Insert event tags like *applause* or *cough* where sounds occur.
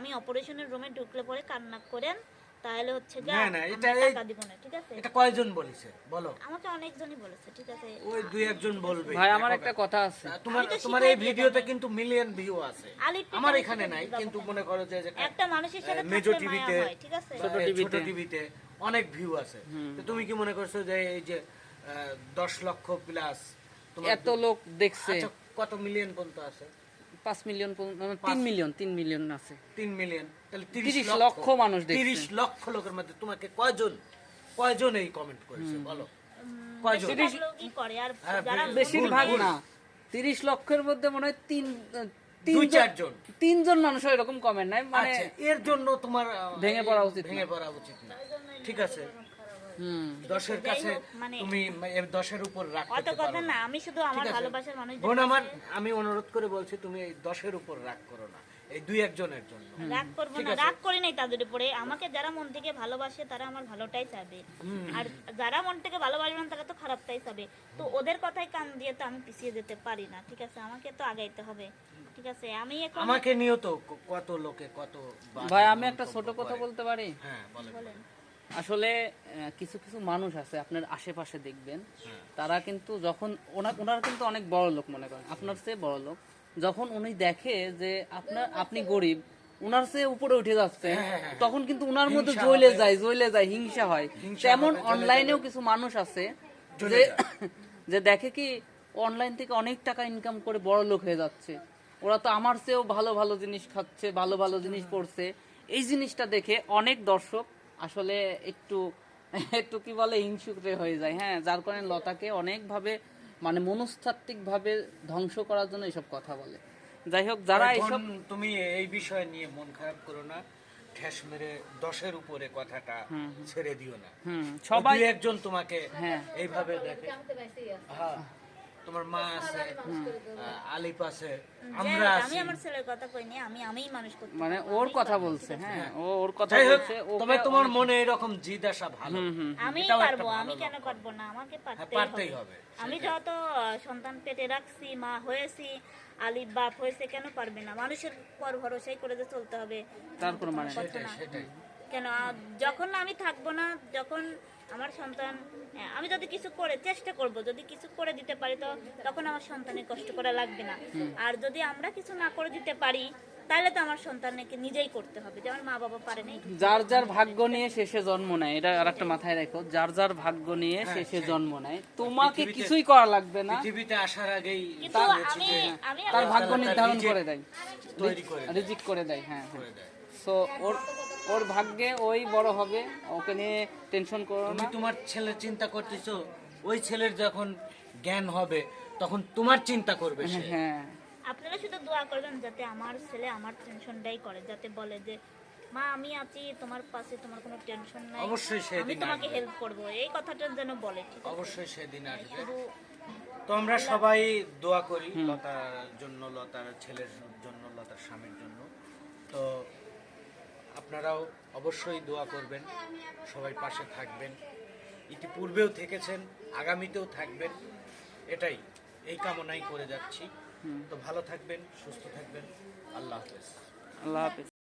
আমি অপারেশনের রুমে ঢুকলে পরে কান্না করেন তাহলে হচ্ছে না, না, এটা এই- টাকা দিব না ঠিক আছে? এটা কয়জন বলেছে? বলো। আমাকে অনেকজনই বলেছে ঠিক আছে? ওই দুই একজন বলবে। ভাই আমার একটা কথা আছে। তোমার তোমার এই ভিডিওতে কিন্তু মিলিয়ন ভিউ আছে। আমার এখানে নাই কিন্তু মনে করো যে যে একটা মানুষের সাথে মেজো টিভিতে ঠিক আছে? ছোট ছোট টিভিতে। অনেক ভিউ আছে। তো তুমি কি মনে করছ যে এই যে আহ, দশ লক্ষ প্লাস তোমার এত লোক দেখছে। আচ্ছা, কত মিলিয়ন পর্যন্ত আছে? পাঁচ মিলিয়ন মানে তিন মিলিয়ন তিন মিলিয়ন আছে। তিন মিলিয়ন। তাহলে তিরিশ লক্ষ মানুষ তিরিশ লক্ষ লোকের মধ্যে তোমাকে কয়জন কয়জন এই কমেন্ট করেছে বলো? কয়জন? বেশিরভাগ হ্যাঁ, না। তিরিশ লক্ষের মধ্যে মনে হয় তিন দুই চারজন। তিনজন মানুষ এরকম কমেন্ট নাই মানে আচ্ছা এর জন্য তোমার ভেঙে পড়া উচিত ভেঙে পড়া উচিত না। ঠিক আছে। দশের কাছে মানে- তুমি দশের উপর রাখ অত কথা না। আমি শুধু আমার ভালোবাসার মানুষ বোন আমার আমি অনুরোধ করে বলছি তুমি এই দশের উপর রাগ করো না এই দুই একজনের জন্য। রাগ করব না রাগ করি নাই তাদের উপরে। আমাকে যারা মন থেকে ভালোবাসে তারা আমার ভালোটাই চাবে। আর যারা মন থেকে ভালোবাসবে না তারা তো খারাপটাই চাবে। তো ওদের কথায় কান দিয়ে তো আমি পিছিয়ে যেতে পারি না ঠিক আছে? আমাকে তো আগাইতে হবে ঠিক আছে? আমি এখন আমাকে নিয়েও তো কত লোকে কত ভাই আমি একটা ছোট কথা বলতে পারি? হ্যাঁ বলেন। আসলে কিছু কিছু মানুষ আছে আপনার আশেপাশে দেখবেন হ্যাঁ। তারা কিন্তু যখন ওনার ওনারা কিন্তু অনেক বড় লোক মনে করেন আপনার চেয়ে বড় লোক। যখন উনি দেখে যে আপনার আপনি গরিব উনার চেয়ে উপরে উঠে যাচ্ছে তখন কিন্তু উনার মধ্যে হ্যাঁ, জ্বলে যায় জ্বলে যায় হিংসা হয়। তেমন অনলাইনেও কিছু মানুষ আছে যে *coughs* যে দেখে কি অনলাইন থেকে অনেক টাকা ইনকাম করে বড় লোক হয়ে যাচ্ছে। ওরা তো আমার চেয়েও ভালো ভালো জিনিস খাচ্ছে ভালো ভালো জিনিস পড়ছে। এই জিনিসটা দেখে অনেক দর্শক আসলে একটু একটু কি বলে হিংসুকরে হয়ে যায় হ্যাঁ? যার কারণে লতাকে অনেকভাবে মানে মনস্তাত্ত্বিক ভাবে ধ্বংস করার জন্য এইসব কথা বলে। যাই হোক যারা এইসব তুমি এই বিষয় নিয়ে মন খারাপ করো না। ঠেস মেরে দশের উপরে কথাটা ছেড়ে দিও না। হুম সবাই সবাই একজন তোমাকে হ্যাঁ। এইভাবে দেখে। হ্যাঁ। তোমার মা আছে আহ, আলিফ আছে আমরা আছি। আমি আমার ছেলের কথা কইনি আমি আমিই মানুষ করতে মানে ওর কথা বলছে হ্যাঁ ও ওর কথা বলছে তবে তোমার মনে এরকম জিদ আসা ভালো আমি পারব আমি কেন। পারব না? আমাকে হ্যাঁ, পারতেই পারতেই হবে। হবে আমি যত সন্তান পেটে রাখছি মা হয়েছি আলিফ বাপ হয়েছে কেন পারবে না? মানুষের পর ভরসাই করে যে চলতে হবে তারপর মানে সেটাই না। সেটাই কেন যখন আমি থাকব না যখন আমার সন্তান হ্যাঁ, আমি যদি কিছু করে চেষ্টা করব যদি কিছু করে দিতে পারি তো তখন আমার সন্তানের কষ্ট করা লাগবে না। আর যদি আমরা কিছু না করে দিতে পারি তাহলে তো আমার সন্তানকে নিজেই করতে হবে। যে আমার মা বাবা পারে নাই। যার যার ভাগ্য নিয়ে শেষে জন্ম নেয় এটা আর একটা মাথায় রাখো যার যার ভাগ্য নিয়ে হ্যাঁ, শেষে জন্ম নেয় তোমাকে কিছুই করা লাগবে না। পৃথিবীতে আসার আগেই তার ভাগ্য নির্ধারণ করে দেয়। তৈরি করে রিজিক করে দেয় হ্যাঁ হ্যাঁ। করে দেয়। সো ওর ওর ভাগ্যে ওই বড় হবে। ওকে নিয়ে টেনশন করো তুমি না। তোমার ছেলের চিন্তা করতেছো ওই ছেলের যখন জ্ঞান হবে তখন তোমার চিন্তা করবে সে। হ্যাঁ। আপনারা শুধু দোয়া করবেন যাতে আমার ছেলে আমার টেনশনটাই করে যাতে বলে যে মা আমি আছি তোমার পাশে তোমার কোনো টেনশন নাই। অবশ্যই আমি সেদিন তোমাকে আসবে। হেল্প করব। এই কথাটা যেন বলে ঠিক আছে? অবশ্যই সেদিন আসবে। শুধু তো আমরা সবাই দোয়া করি লতার জন্য লতার ছেলের জন্য লতার স্বামীর জন্য। তো আপনারাও অবশ্যই দোয়া করবেন সবাই পাশে থাকবেন। ইতিপূর্বেও থেকেছেন আগামীতেও থাকবেন। এটাই এই কামনাই করে যাচ্ছি। তো ভালো থাকবেন সুস্থ থাকবেন। আল্লাহ হাফেজ। আল্লাহ হাফিজ।